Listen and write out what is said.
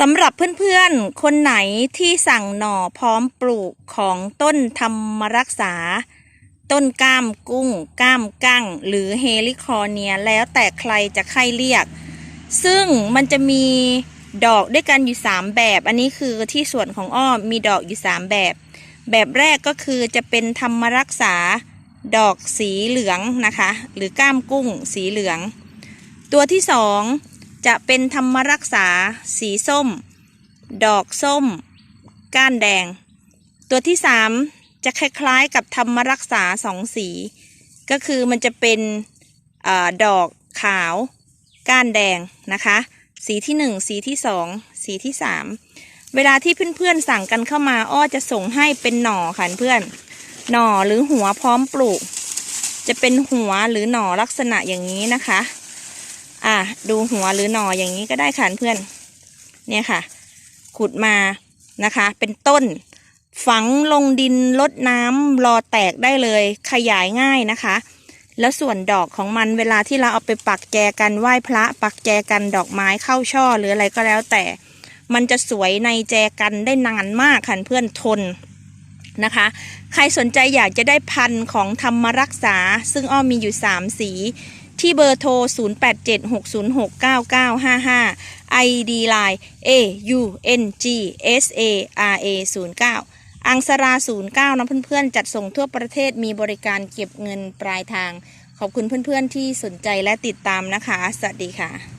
สำหรับเพื่อนๆ คนไหนที่สั่งหน่อพร้อมปลูกของต้นธรรมรักษา ต้นก้ามกุ้ง ก้ามกั้ง หรือเฮลิคอเนียแล้วแต่ใครจะใครเรียก ซึ่งมันจะมีดอกด้วยกันอยู่ 3 แบบ อันนี้คือที่ส่วนของอ้อมมีดอกอยู่ 3 แบบ แบบแรกก็คือจะเป็นธรรมรักษา ดอกสีเหลืองนะคะ หรือก้ามกุ้งสีเหลือง ตัวที่สอง จะเป็นธรรมรักษา สีส้ม ดอกส้ม ก้านแดง ตัวที่สามจะคล้ายๆกับธรรมรักษาสองสี ก็คือมันจะเป็นอดอกขาว ก้านแดงนะคะ สีที่หนึ่งสีที่สองสีที่สามเวลาที่เพื่อนๆสั่งกันเข้ามาอ้อจะส่งให้เป็นหน่อค่ะเพื่อนหน่อหรือหัวพร้อมปลูก จะเป็นหัวหรือหน่อลักษณะอย่างนี้นะคะ อะดูหัวหรือหน่ออย่างนี้ก็ได้ค่ะเพื่อน เนี่ยค่ะ ขุดมานะคะ เป็นต้น ฝังลงดินลดน้ำรอแตกได้เลย ขยายง่ายนะคะ แล้วส่วนดอกของมันเวลาที่เราเอาไปปักแจกันไหว้พระ ปักแจกันดอกไม้เข้าช่อหรืออะไรก็แล้วแต่ มันจะสวยในแจกันได้นานมากค่ะเพื่อนทนนะคะ ใครสนใจอยากจะได้พันธุ์ของธรรมรักษา ซึ่งอ้อมมีอยู่ 3 สี ที่เบอร์โทร 0876069955 ID Line A U N G S A R A 09อังสรา 09นะเพื่อนๆ จัดส่งทั่วประเทศมีบริการเก็บเงินปลายทาง ขอบคุณเพื่อนๆที่สนใจและติดตามนะคะ สวัสดีค่ะ